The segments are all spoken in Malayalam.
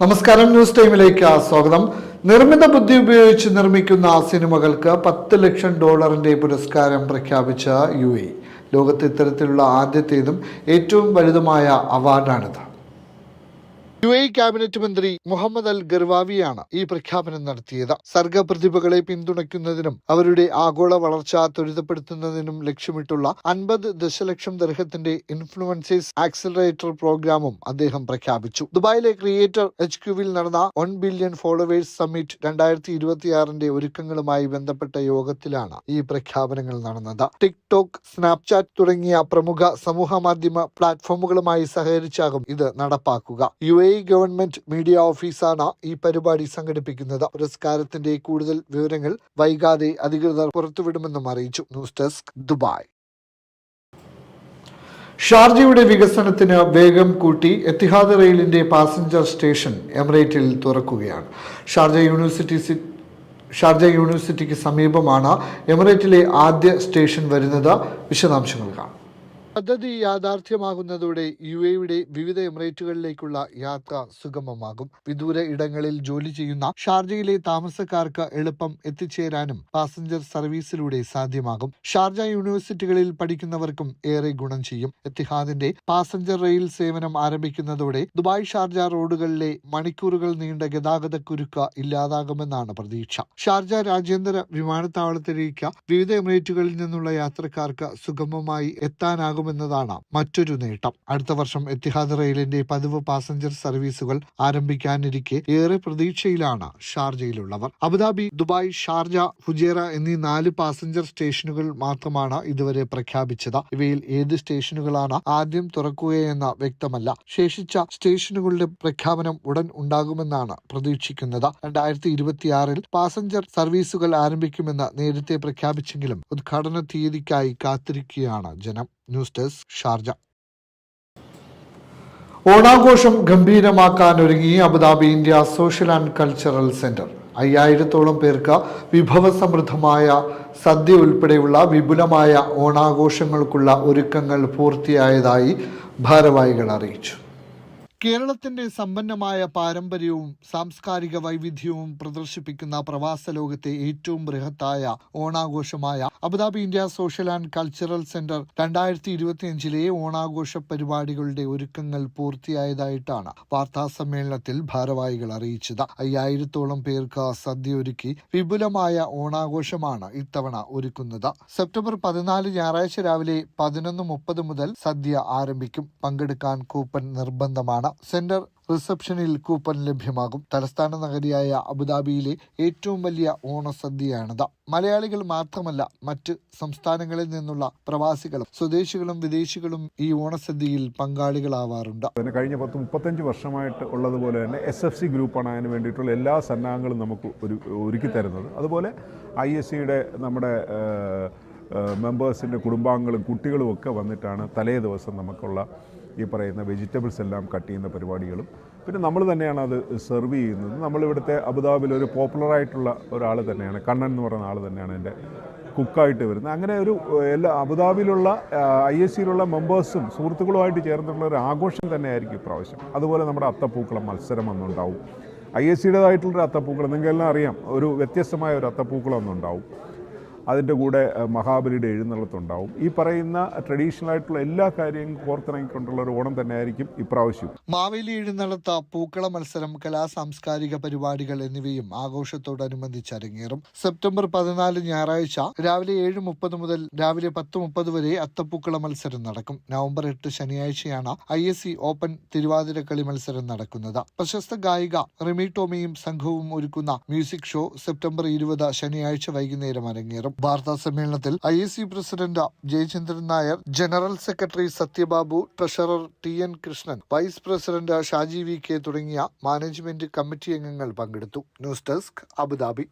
നമസ്കാരം ന്യൂസ് ടൈമിലേക്ക് സ്വാഗതം. നിർമ്മിത ബുദ്ധി ഉപയോഗിച്ച് നിർമ്മിക്കുന്ന സിനിമകൾക്ക് പത്ത് ലക്ഷം ഡോളറിന്റെ പുരസ്കാരം പ്രഖ്യാപിച്ച യു എ. ലോകത്ത് ഇത്തരത്തിലുള്ള ആദ്യത്തേതും ഏറ്റവും വലുതുമായ അവാർഡാണിത്. യു എ ക്യാബിനറ്റ് മന്ത്രി മുഹമ്മദ് അൽ ഗർവാവിയാണ് ഈ പ്രഖ്യാപനം നടത്തിയത്. സർഗപ്രതിഭകളെ പിന്തുണയ്ക്കുന്നതിനും അവരുടെ ആഗോള വളർച്ച ത്വരിതപ്പെടുത്തുന്നതിനും ലക്ഷ്യമിട്ടുള്ള അൻപത് ദശലക്ഷം ദർഹത്തിന്റെ ഇൻഫ്ലുവൻസേഴ്സ് ആക്സിലറേറ്റർ പ്രോഗ്രാമും അദ്ദേഹം പ്രഖ്യാപിച്ചു. ദുബായിലെ ക്രിയേറ്റർ എച്ച് ക്യുവിൽ നടന്ന വൺ ബില്യൺ ഫോളോവേഴ്സ് സമ്മിറ്റ് രണ്ടായിരത്തി ഇരുപത്തിയാറിന്റെ ഒരുക്കങ്ങളുമായി ബന്ധപ്പെട്ട യോഗത്തിലാണ് ഈ പ്രഖ്യാപനങ്ങൾ നടന്നത്. ടിക്ടോക്ക് സ്നാപ്ചാറ്റ് തുടങ്ങിയ പ്രമുഖ സമൂഹ മാധ്യമ പ്ലാറ്റ്ഫോമുകളുമായി സഹകരിച്ചാകും ഇത് നടപ്പാക്കുക. യു എ ഗവൺമെന്റ് മീഡിയ ഓഫീസാണ് ഈ പരിപാടി സംഘടിപ്പിക്കുന്നത്. പുരസ്കാരത്തിന്റെ കൂടുതൽ വിവരങ്ങൾ വൈകാതെ അധികൃതർ പുറത്തുവിടുമെന്നും അറിയിച്ചു. News desk Dubai. ഷാർജയുടെ വികസനത്തിന് വേഗം കൂട്ടി എത്തിഹാദ് റെയിലിന്റെ പാസഞ്ചർ സ്റ്റേഷൻ എമിറേറ്റിൽ തുറക്കുകയാണ്. ഷാർജ യൂണിവേഴ്സിറ്റി ഷാർജ യൂണിവേഴ്സിറ്റിക്ക് സമീപമാണ് എമിറേറ്റിലെ ആദ്യ സ്റ്റേഷൻ വരുന്നത്. വിശദാംശങ്ങൾ കാണാം. പദ്ധതി യാഥാർത്ഥ്യമാകുന്നതോടെ യു എയുടെ വിവിധ എമിറേറ്റുകളിലേക്കുള്ള യാത്ര സുഗമമാകും. വിദൂര ഇടങ്ങളിൽ ജോലി ചെയ്യുന്ന ഷാർജയിലെ താമസക്കാർക്ക് എളുപ്പം എത്തിച്ചേരാനും പാസഞ്ചർ സർവീസിലൂടെ സാധ്യമാകും. ഷാർജ യൂണിവേഴ്സിറ്റികളിൽ പഠിക്കുന്നവർക്കും ഏറെ ഗുണം ചെയ്യും. എത്തിഹാദിന്റെ പാസഞ്ചർ റെയിൽ സേവനം ആരംഭിക്കുന്നതോടെ ദുബായ് ഷാർജ റോഡുകളിലെ മണിക്കൂറുകൾ നീണ്ട ഗതാഗത കുരുക്ക് ഇല്ലാതാകുമെന്നാണ് പ്രതീക്ഷ. ഷാർജ രാജ്യാന്തര വിമാനത്താവളത്തിലേക്ക് വിവിധ എമിറേറ്റുകളിൽ നിന്നുള്ള യാത്രക്കാർക്ക് സുഗമമായി എത്താനാകുമെന്നതാണ് മറ്റൊരു നേട്ടം. അടുത്ത വർഷം എത്തിഹാദ് റെയിലിന്റെ പതിവ് പാസഞ്ചർ സർവീസുകൾ ആരംഭിക്കാനിരിക്കെ ഏറെ പ്രതീക്ഷയിലാണ് ഷാർജയിലുള്ളവർ. Abu Dhabi Dubai Sharjah Fujairah എന്നീ നാല് പാസഞ്ചർ സ്റ്റേഷനുകൾ മാത്രമാണ് ഇതുവരെ പ്രഖ്യാപിച്ചത്. ഇവയിൽ ഏത് സ്റ്റേഷനുകളാണ് ആദ്യം തുറക്കുകയെന്ന് വ്യക്തമല്ല. ശേഷിച്ച സ്റ്റേഷനുകളുടെ പ്രഖ്യാപനം ഉടൻ ഉണ്ടാകുമെന്നാണ് പ്രതീക്ഷിക്കുന്നത്. രണ്ടായിരത്തി ഇരുപത്തിയാറിൽ പാസഞ്ചർ സർവീസുകൾ ആരംഭിക്കുമെന്ന് നേരത്തെ പ്രഖ്യാപിച്ചെങ്കിലും ഉദ്ഘാടന തീയതിക്കായി കാത്തിരിക്കുകയാണ് ജനം. News desk Sharjah. ഓണാഘോഷം ഗംഭീരമാക്കാൻ ഒരുങ്ങി Abu Dhabi India social and cultural centre. അയ്യായിരത്തോളം പേർക്ക് വിഭവസമൃദ്ധമായ സദ്യ ഉൾപ്പെടെയുള്ള വിപുലമായ ഓണാഘോഷങ്ങൾക്കുള്ള ഒരുക്കങ്ങൾ പൂർത്തിയായതായി ഭാരവാഹികൾ അറിയിച്ചു. കേരളത്തിന്റെ സമ്പന്നമായ പാരമ്പര്യവും സാംസ്കാരിക വൈവിധ്യവും പ്രദർശിപ്പിക്കുന്ന പ്രവാസ ലോകത്തെ ഏറ്റവും ബൃഹത്തായ ഓണാഘോഷമായ Abu Dhabi India social and cultural centre രണ്ടായിരത്തി ഇരുപത്തിയഞ്ചിലെ ഓണാഘോഷ പരിപാടികളുടെ ഒരുക്കങ്ങൾ പൂർത്തിയായതായിട്ടാണ് വാർത്താ സമ്മേളനത്തിൽ ഭാരവാഹികൾ അറിയിച്ചത്. അയ്യായിരത്തോളം പേർക്ക് സദ്യ ഒരുക്കി വിപുലമായ ഓണാഘോഷമാണ് ഇത്തവണ ഒരുക്കുന്നത്. സെപ്റ്റംബർ പതിനാല് ഞായറാഴ്ച രാവിലെ പതിനൊന്ന് മുപ്പത് മുതൽ സദ്യ ആരംഭിക്കും. പങ്കെടുക്കാൻ കൂപ്പൺ നിർബന്ധമാണ്. സെന്റർ റിസപ്ഷനിൽ കൂപ്പൺ ലഭ്യമാകും. തലസ്ഥാന നഗരിയായ അബുദാബിയിലെ ഏറ്റവും വലിയ ഓണസദ്യയാണിത്. മലയാളികൾ മാത്രമല്ല മറ്റ് സംസ്ഥാനങ്ങളിൽ നിന്നുള്ള പ്രവാസികളും സ്വദേശികളും വിദേശികളും ഈ ഓണസദ്യയിൽ പങ്കാളികളാവാറുണ്ട്. കഴിഞ്ഞ പത്ത് മുപ്പത്തഞ്ച് വർഷമായിട്ട് ഉള്ളതുപോലെ തന്നെ എസ് എഫ് സി ഗ്രൂപ്പാണ് അതിന് വേണ്ടിയിട്ടുള്ള എല്ലാ സന്നാഹങ്ങളും നമുക്ക് ഒരു ഒരുക്കി തരുന്നത്. അതുപോലെ ഐ എസ് സിയുടെ നമ്മുടെ മെമ്പേഴ്സിന്റെ കുടുംബാംഗങ്ങളും കുട്ടികളും ഒക്കെ വന്നിട്ടാണ് തലേ ദിവസം നമുക്കുള്ള ഈ പറയുന്ന വെജിറ്റബിൾസ് എല്ലാം കട്ട് ചെയ്യുന്ന പരിപാടികളും. പിന്നെ നമ്മൾ തന്നെയാണ് അത് സെർവ് ചെയ്യുന്നത്. നമ്മളിവിടുത്തെ അബുദാബിൽ ഒരു പോപ്പുലറായിട്ടുള്ള ഒരാൾ തന്നെയാണ്. കണ്ണൻ എന്ന് പറയുന്ന ആൾ തന്നെയാണ് എന്റെ കുക്കായിട്ട് വരുന്നത്. അങ്ങനെ ഒരു എല്ലാ അബുദാബിയിലുള്ള ഐ എസ് സിയിലുള്ള മെമ്പേഴ്സും സുഹൃത്തുക്കളുമായിട്ട് ചേർന്നിട്ടുള്ള ഒരു ആഘോഷം തന്നെയായിരിക്കും ഇപ്രാവശ്യം. അതുപോലെ നമ്മുടെ അത്തപ്പൂക്കളം മത്സരം ഒന്നുണ്ടാവും ഐ എസ് സിയുടേതായിട്ടുള്ളൊരു അത്തപ്പൂക്കളം നിങ്ങൾക്കെല്ലാം അറിയാം. ഒരു വ്യത്യസ്തമായ ഒരു അത്തപ്പൂക്കളം ഒന്നുണ്ടാവും അതിന്റെ കൂടെ മഹാബലിയുടെ എഴുന്നള്ളത്തുണ്ടാവും. ഈ പറയുന്ന ട്രഡീഷണൽ ആയിട്ടുള്ള എല്ലാ കാര്യങ്ങളും കോർത്തിണങ്ങിക്കൊണ്ടുള്ള ഒരു ഓണം തന്നെയായിരിക്കും ഇപ്രാവശ്യം. മാവേലി എഴുന്നള്ളത്ത പൂക്കള മത്സരം കലാ സാംസ്കാരിക പരിപാടികൾ എന്നിവയും ആഘോഷത്തോടനുബന്ധിച്ച് അരങ്ങേറും. സെപ്റ്റംബർ പതിനാല് ഞായറാഴ്ച രാവിലെ ഏഴ് മുപ്പത് മുതൽ രാവിലെ പത്ത് മുപ്പത് വരെ അത്തപ്പൂക്കള മത്സരം നടക്കും. നവംബർ എട്ട് ശനിയാഴ്ചയാണ് I S C open Thiruvathirakali മത്സരം നടക്കുന്നത്. പ്രശസ്ത ഗായിക റിമി ടോമിയും സംഘവും ഒരുക്കുന്ന മ്യൂസിക് ഷോ സെപ്റ്റംബർ ഇരുപത് ശനിയാഴ്ച വൈകുന്നേരം അരങ്ങേറും. വാർത്താ സമ്മേളനത്തിൽ I S C president Jayachandran Nair general secretary Sathyababu treasurer T N Krishnan vice president Shaji V K തുടങ്ങിയ മാനേജ്മെന്റ് കമ്മിറ്റി അംഗങ്ങൾ പങ്കെടുത്തു. News desk Abu Dhabi.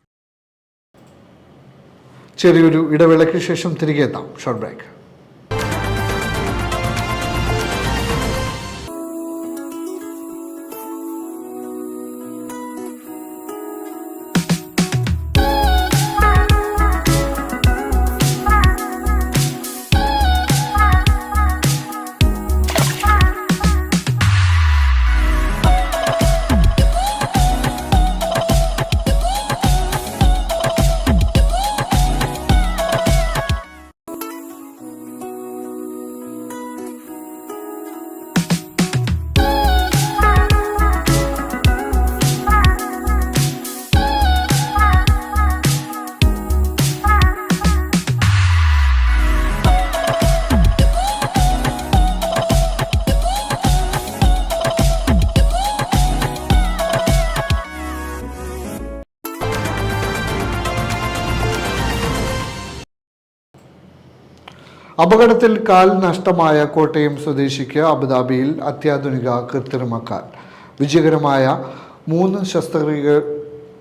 ചെറിയൊരു ഇടവേളയ്ക്ക് ശേഷം തിരികെ എത്താം. Short break. അപകടത്തിൽ കാൽ നഷ്ടമായ കോട്ടയം സ്വദേശിക്ക് അബുദാബിയിൽ അത്യാധുനിക കൃത്രിമക്കാൽ വിജയകരമായ മൂന്ന് ശസ്ത്രക്രിയകൾ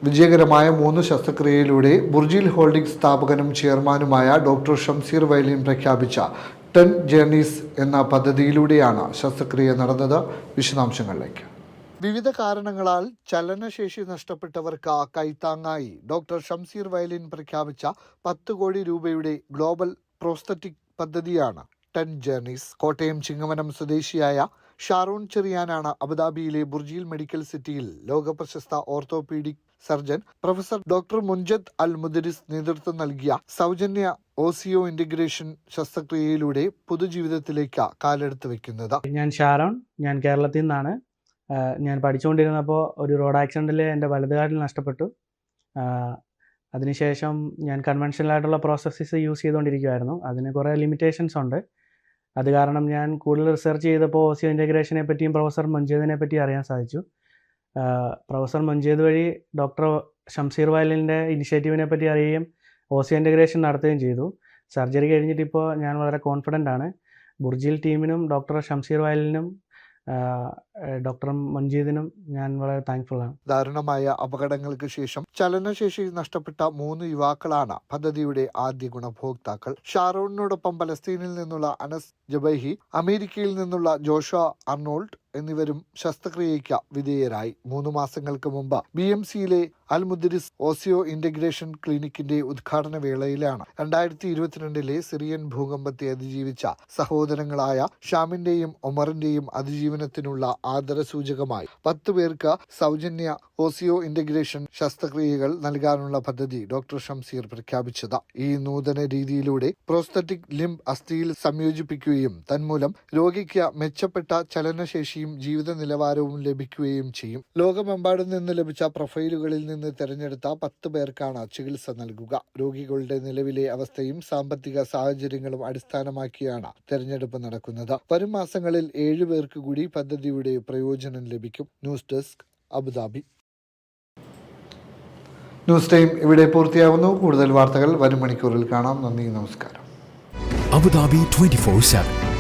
വിജയകരമായ മൂന്ന് ശസ്ത്രക്രിയയിലൂടെ ബുർജിൽ ഹോൾഡിംഗ് സ്ഥാപകനും ചെയർമാനുമായ ഡോക്ടർ ഷംസീർ വൈലിൻ പ്രഖ്യാപിച്ച ടെൻ ജേർണീസ് എന്ന പദ്ധതിയിലൂടെയാണ് ശസ്ത്രക്രിയ നടന്നത്. വിശദാംശങ്ങളിലേക്ക്. വിവിധ കാരണങ്ങളാൽ ചലനശേഷി നഷ്ടപ്പെട്ടവർക്ക് കൈത്താങ്ങായി. ഡോക്ടർ ഷംസീർ വയലിൻ പ്രഖ്യാപിച്ച പത്ത് കോടി രൂപയുടെ ഗ്ലോബൽ പ്രോസ്തറ്റിക് പദ്ധതിയാണ്. ടെൻ ജേർണീസ് കോട്ടയം ചിങ്ങവനം സ്വദേശിയായ ഷാറൂൺ ചെറിയാനാണ് അബുദാബിയിലെ ബുർജിയിൽ മെഡിക്കൽ സിറ്റിയിൽ ലോകപ്രശസ്ത orthopaedic surgeon professor doctor Munjed Al Muderis നേതൃത്വം നൽകിയ സൗജന്യ ഓസിയോ ഇന്റഗ്രേഷൻ ശസ്ത്രക്രിയയിലൂടെ പൊതുജീവിതത്തിലേക്ക് കാലെടുത്ത് വെക്കുന്നത്. ഞാൻ ഷാറോൺ ഞാൻ കേരളത്തിൽ നിന്നാണ്. ഞാൻ പഠിച്ചുകൊണ്ടിരുന്നപ്പോൾ ഒരു റോഡ് ആക്സിഡന്റിൽ എന്റെ വലതുകാലിൽ നഷ്ടപ്പെട്ടു. അതിനുശേഷം ഞാൻ കൺവെൻഷനലായിട്ടുള്ള പ്രോസസ്സസ് യൂസ് ചെയ്തുകൊണ്ടിരിക്കുമായിരുന്നു അതിന് കുറേ ലിമിറ്റേഷൻസ് ഉണ്ട്. അത് കാരണം ഞാൻ കൂടുതൽ റിസർച്ച് ചെയ്തപ്പോൾ ഓസിയോ ഇന്റഗ്രേഷനെ പറ്റിയും പ്രൊഫസർ മഞ്ജീദിനെ പറ്റി അറിയാൻ സാധിച്ചു. പ്രൊഫസർ മഞ്ജീദ് വഴി ഡോക്ടർ ഷംസീർ വയലിന്റെ ഇനിഷ്യേറ്റീവിനെ പറ്റി അറിയുകയും ഓസിയോ ഇന്റഗ്രേഷൻ നടത്തുകയും ചെയ്തു. സർജറി കഴിഞ്ഞിട്ടിപ്പോൾ ഞാൻ വളരെ കോൺഫിഡന്റ് ആണ്. ബുർജിൽ ടീമിനും ഡോക്ടർ ഷംസീർ വയലിനും ഡോക്ടർ മഞ്ജീദിനും ഞാൻ വളരെ താങ്ക്ഫുൾ ആണ്. ദാരുണമായ അപകടങ്ങൾക്ക് ശേഷം ചലനശേഷി നഷ്ടപ്പെട്ട മൂന്ന് യുവാക്കളാണ് പദ്ധതിയുടെ ആദ്യ ഗുണഭോക്താക്കൾ. ഷാറോണിനോടൊപ്പം പലസ്തീനിൽ നിന്നുള്ള അനസ് ജബൈഹി അമേരിക്കയിൽ നിന്നുള്ള ജോഷ അർണോൾഡ് എന്നിവരും ശസ്ത്രക്രിയയ്ക്ക് വിധേയരായി. മൂന്ന് മാസങ്ങൾക്ക് മുമ്പ് ബി എം സിയിലെ അൽ മുദ്രിസ് ഓസിയോ ഇന്റഗ്രേഷൻ ക്ലിനിക്കിന്റെ ഉദ്ഘാടന വേളയിലാണ്. രണ്ടായിരത്തി ഇരുപത്തിരണ്ടിലെ സിറിയൻ ഭൂകമ്പത്തെ അതിജീവിച്ച സഹോദരങ്ങളായ ഷാമിന്റെയും ഒമറിന്റെയും അതിജീവനത്തിനുള്ള ആദരസൂചകമായി പത്ത് പേർക്ക് സൗജന്യ ഓസിയോ ഇന്റഗ്രേഷൻ ശസ്ത്രക്രിയകൾ നൽകാനുള്ള പദ്ധതി ഡോക്ടർ ഷംസീർ പ്രഖ്യാപിച്ചത്. ഈ നൂതന രീതിയിലൂടെ പ്രോസ്തറ്റിക് ലിംബ് അസ്ഥിയിൽ സംയോജിപ്പിക്കുകയും തന്മൂലം രോഗിക്ക് മെച്ചപ്പെട്ട ചലനശേഷിയും ജീവിത നിലവാരവും ലഭിക്കുകയും ചെയ്യും. ലോകമെമ്പാടും നിന്ന് ലഭിച്ച പ്രൊഫൈലുകളിൽ നിന്ന് തിരഞ്ഞെടുത്ത പത്ത് പേർക്കാണ് ചികിത്സ നൽകുക. രോഗികളുടെ നിലവിലെ അവസ്ഥയും സാമ്പത്തിക സാഹചര്യങ്ങളും അടിസ്ഥാനമാക്കിയാണ് തെരഞ്ഞെടുപ്പ് നടക്കുന്നത്. വരും മാസങ്ങളിൽ ഏഴു പേർക്ക് കൂടി പദ്ധതിയുടെ പ്രയോജനം ലഭിക്കും. News desk Abu Dhabi. News time ഇവിടെ പൂർത്തിയാകുന്നു. കൂടുതൽ വാർത്തകൾ വരും മണിക്കൂറിൽ കാണാം. നന്ദി നമസ്കാരം. Abu Dhabi 24 7.